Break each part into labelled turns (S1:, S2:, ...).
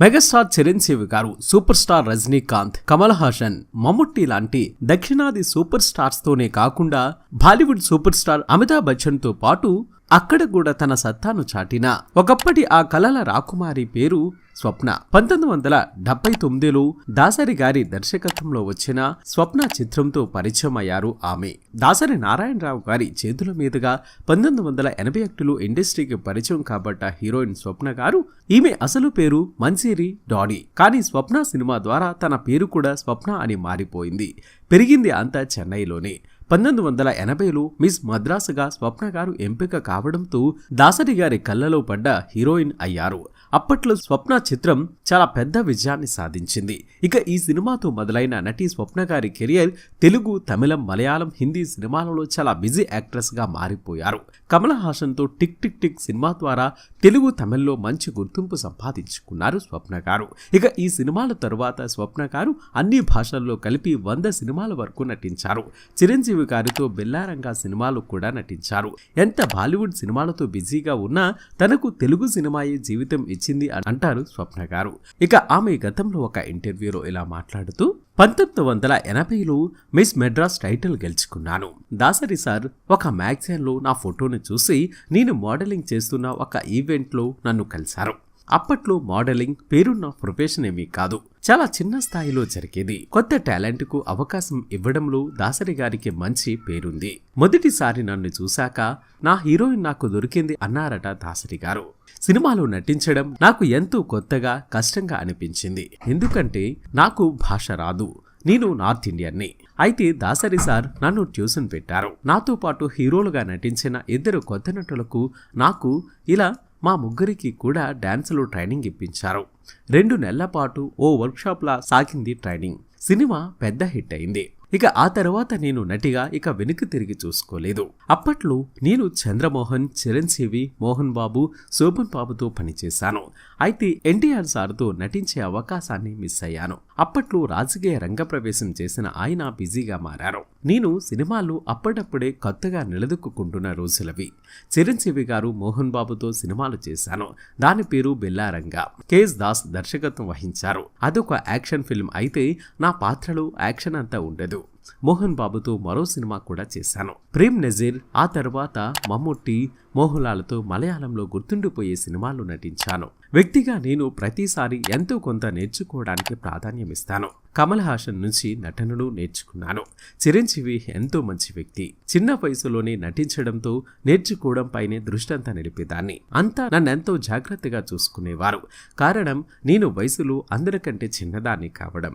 S1: Megastar Chiranjeevi గారు super star Rajinikanth Kamal Haasan Mammootty లాంటి దక్షిణాది సూపర్ స్టార్స్ తోనే కాకుండా బాలీవుడ్ సూపర్ స్టార్ అమితాబ్ బచ్చన్తో పాటు అక్కడ కూడా తన సత్తాను చాటిన. ఒకప్పటి ఆ కలల రాకుమారి పేరు స్వప్న. పంతొమ్మిది వందల డెబ్బై తొమ్మిదిలో దాసరి గారి దర్శకత్వంలో వచ్చిన స్వప్న చిత్రంతో పరిచయం అయ్యారు ఆమె. దాసరి నారాయణరావు గారి చేతుల మీదుగా పంతొమ్మిది వందల ఎనభై ఒకటిలో ఇండస్ట్రీకి పరిచయం కాబట్ట హీరోయిన్ స్వప్న గారు ఈమె అసలు పేరు మన్సీరి డాడీ. కానీ స్వప్న సినిమా ద్వారా తన పేరు కూడా స్వప్న అని మారిపోయింది. పెరిగింది అంతా చెన్నైలోనే. పంతొమ్మిది వందల ఎనభైలో మిస్ మద్రాసుగా స్వప్న గారు ఎంపిక కావడంతో దాసరి గారి కళ్ళలో పడ్డ హీరోయిన్ అయ్యారు. అప్పట్లో స్వప్న చిత్రం చాలా పెద్ద విజయాన్ని సాధించింది. ఇక ఈ సినిమాతో మొదలైన నటి స్వప్న గారి కెరియర్ తెలుగు తమిళం మలయాళం హిందీ సినిమాలలో చాలా బిజీ యాక్ట్రెస్గా మారిపోయారు. కమల్ హాసన్తో టిక్ టిక్ టిక్ సినిమా ద్వారా తెలుగు తమిళ్ళో మంచి గుర్తింపు సంపాదించుకున్నారు స్వప్న గారు. ఇక ఈ సినిమాల తరువాత స్వప్న గారు అన్ని భాషల్లో కలిపి వంద సినిమాల వరకు నటించారు. చిరంజీవి గారితో బెల్లారంగా సినిమాలు కూడా నటించారు. ఎంత బాలీవుడ్ సినిమాలతో బిజీగా ఉన్నా తనకు తెలుగు సినిమాయే జీవితం ఇచ్చింది అని అంటారు స్వప్న గారు. ఇక ఆమె గతంలో ఒక ఇంటర్వ్యూలో ఇలా మాట్లాడుతూ పంతొమ్మిది వందల ఎనభైలో మిస్ మెడ్రాస్ టైటిల్ గెలుచుకున్నాను. దాసరి సార్ ఒక మ్యాగజైన్లో నా ఫోటోను చూసి నేను మోడలింగ్ చేస్తున్న ఒక ఈవెంట్లో నన్ను కలిశారు. అప్పట్లో మోడలింగ్ పేరున్న ప్రొఫెషన్ ఏమీ కాదు. చాలా చిన్న స్థాయిలో జరిగేది. కొత్త టాలెంట్కు అవకాశం ఇవ్వడంలో దాసరి గారికి మంచి పేరుంది. మొదటిసారి నన్ను చూశాక నా హీరోయిన్ నాకు దొరికింది అన్నారట దాసరి గారు. సినిమాలో నటించడం నాకు ఎంతో కొత్తగా కష్టంగా అనిపించింది. ఎందుకంటే నాకు భాష రాదు. నేను నార్త్ ఇండియన్ని. అయితే దాసరి సార్ నన్ను ట్యూషన్ పెట్టారు. నాతో పాటు హీరోలుగా నటించిన ఇద్దరు కొత్త నటులకు నాకు ఇలా మా ముగ్గురికి కూడా డాన్సులో ట్రైనింగ్ ఇప్పించారు. రెండు నెలల పాటు ఓ వర్క్షాప్లా సాగింది ట్రైనింగ్. సినిమా పెద్ద హిట్ అయింది. ఇక ఆ తర్వాత నేను నటిగా ఇక వెనుక తిరిగి చూసుకోలేదు. అప్పట్లో నేను చంద్రమోహన్ చిరంజీవి మోహన్ బాబు శోభన్ బాబుతో పనిచేశాను. అయితే ఎన్టీఆర్ సార్తో నటించే అవకాశాన్ని మిస్ అయ్యాను. అప్పట్లో రాజకీయ రంగప్రవేశం చేసిన ఆయన బిజీగా మారారు. నేను సినిమాలు అప్పటప్పుడే కొత్తగా నిలదొక్కుంటున్న రోజులవి. చిరంజీవి గారు మోహన్ బాబుతో సినిమాలు చేశాను. దాని పేరు బెల్లారంగా. కేఎస్ దాస్ దర్శకత్వం వహించారు. అదొక యాక్షన్ ఫిల్మ్. అయితే నా పాత్రలో యాక్షన్ అంతా ఉండదు. మోహన్ బాబుతో మరో సినిమా కూడా చేశాను. ప్రేమ్ నజీర్ ఆ తర్వాత మమ్ముట్టి మోహన్లాల్తో మలయాళంలో గుర్తుండిపోయే సినిమాల్లో నటించాను. వ్యక్తిగా నేను ప్రతిసారి ఎంతో కొంత నేర్చుకోవడానికి ప్రాధాన్యమిస్తాను కమల్ హాసన్ నుంచి నటనను నేర్చుకున్నాను. చిరంజీవి ఎంతో మంచి వ్యక్తి. చిన్న వయసులోనే నటించడంతో నేర్చుకోవడం పైనే దృష్టంతా నిలిపేదాన్ని. అంతా నన్నెంతో జాగ్రత్తగా చూసుకునేవారు. కారణం నేను వయసులో అందరికంటే చిన్నదాన్ని కావడం.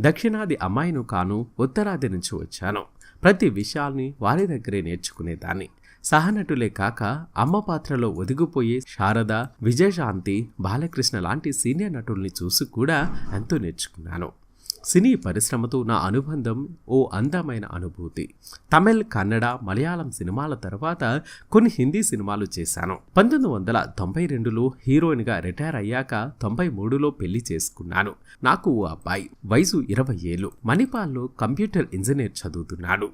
S1: దక్షిణాది అమ్మాయిను కాను ఉత్తరాది నుంచి వచ్చాను. ప్రతి విషయాల్ని వారి దగ్గరే నేర్చుకునేదాన్ని. సహనటులే కాక అమ్మ పాత్రలో ఒదిగిపోయే శారద విజయశాంతి బాలకృష్ణ లాంటి సీనియర్ నటుల్ని చూసి కూడా ఎంతో నేర్చుకున్నాను. సినీ పరిశ్రమతో నా అనుబంధం ఓ అందమైన అనుభూతి. తమిళ్ కన్నడ మలయాళం సినిమాల తర్వాత కొన్ని హిందీ సినిమాలు చేశాను. పంతొమ్మిది వందల తొంభై రెండులో హీరోయిన్గా రిటైర్ అయ్యాక తొంభై మూడులో పెళ్ళి చేసుకున్నాను. నాకు ఓ అబ్బాయి వయసు ఇరవై ఏళ్ళు. మణిపాల్లో కంప్యూటర్ ఇంజనీర్ చదువుతున్నాడు.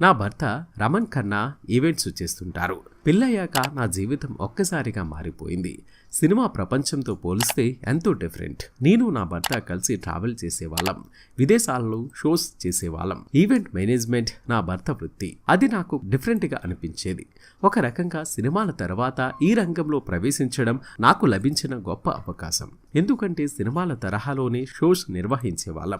S1: నా భర్త రమణ్ ఖన్నా ఈవెంట్స్ చేస్తుంటారు. పెళ్ళయ్యాక నా జీవితం ఒక్కసారిగా మారిపోయింది. సినిమా ప్రపంచంతో పోలిస్తే ఎంతో డిఫరెంట్ నేను నా భర్త కలిసి ట్రావెల్ చేసేవాళ్ళం. విదేశాలలో షోస్ చేసేవాళ్ళం. ఈవెంట్ మేనేజ్మెంట్ నా భర్త వృత్తి. అది నాకు డిఫరెంట్గా అనిపించేది. ఒక రకంగా సినిమాల తర్వాత ఈ రంగంలో ప్రవేశించడం నాకు లభించిన గొప్ప అవకాశం. ఎందుకంటే సినిమాల తరహాలోనే షోస్ నిర్వహించేవాళ్ళం.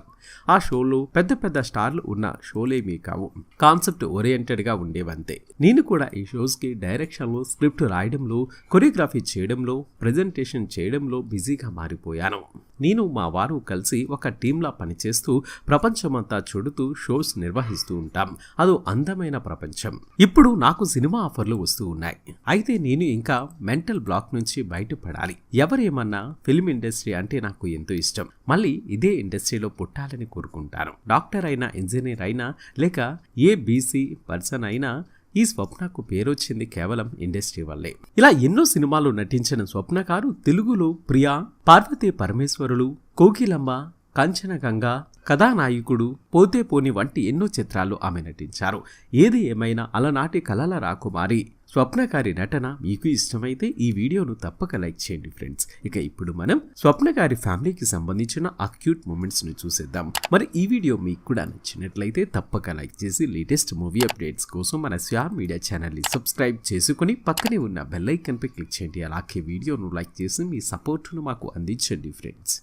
S1: ఆ షోలో పెద్ద పెద్ద స్టార్లు ఉన్న షోలేమీ కావు. కాన్సెప్ట్ ఓరియంటెడ్గా ఉండేవంతే. నేను కూడా ఈ షోస్కి డైరెక్షన్లో స్క్రిప్ట్ రాయడంలో కొరియోగ్రఫీ చేయడంలో ప్రజెంటేషన్ చేయడంలో బిజీగా మారిపోయాను. నేను మా వారు కలిసి ఒక టీంలా పనిచేస్తూ ప్రపంచమంతా చూడుతూ షోస్ నిర్వహిస్తూ ఉంటాం. అదో అందమైన ప్రపంచం. ఇప్పుడు నాకు సినిమా ఆఫర్లు వస్తూ ఉన్నాయి. అయితే నేను ఇంకా మెంటల్ బ్లాక్ నుంచి బయటపడాలి. ఎవరేమన్నా ఫిల్మ్ ఇండస్ట్రీ అంటే నాకు ఎంతో ఇష్టం. మళ్ళీ ఇదే ఇండస్ట్రీలో పుట్టాలని కోరుకుంటాను. డాక్టర్ అయినా ఇంజనీర్ అయినా లేక ఏ బీసీ పర్సన్ అయినా ఈ స్వప్నకు పేరొచ్చింది కేవలం ఇండస్ట్రీ వల్లే. ఇలా ఎన్నో సినిమాలు నటించిన స్వప్న గారు తెలుగులో ప్రియా పార్వతీ పరమేశ్వరులు కోకిలమ్మ కంచనగంగ కథానాయకుడు పోతే పోని వంటి ఎన్నో చిత్రాలు ఆమె నటించారు. ఏది ఏమైనా అలనాటి కలల రాకుమారి స్వప్న గారి నటన మీకు ఇష్టమైతే ఈ వీడియోను తప్పక లైక్ చేయండి ఫ్రెండ్స్. ఇక ఇప్పుడు మనం స్వప్న గారి ఫ్యామిలీకి సంబంధించిన ఆ క్యూట్ మూమెంట్స్ను చూసేద్దాం. మరి ఈ వీడియో మీకు కూడా నచ్చినట్లయితే తప్పక లైక్ చేసి లేటెస్ట్ మూవీ అప్డేట్స్ కోసం మన శ్యామ్ మీడియా ఛానల్ని సబ్స్క్రైబ్ చేసుకుని పక్కనే ఉన్న బెల్ ఐకన్ పై క్లిక్ చేయండి. అలాగే వీడియోను లైక్ చేసి మీ సపోర్ట్ను మాకు అందించండి ఫ్రెండ్స్.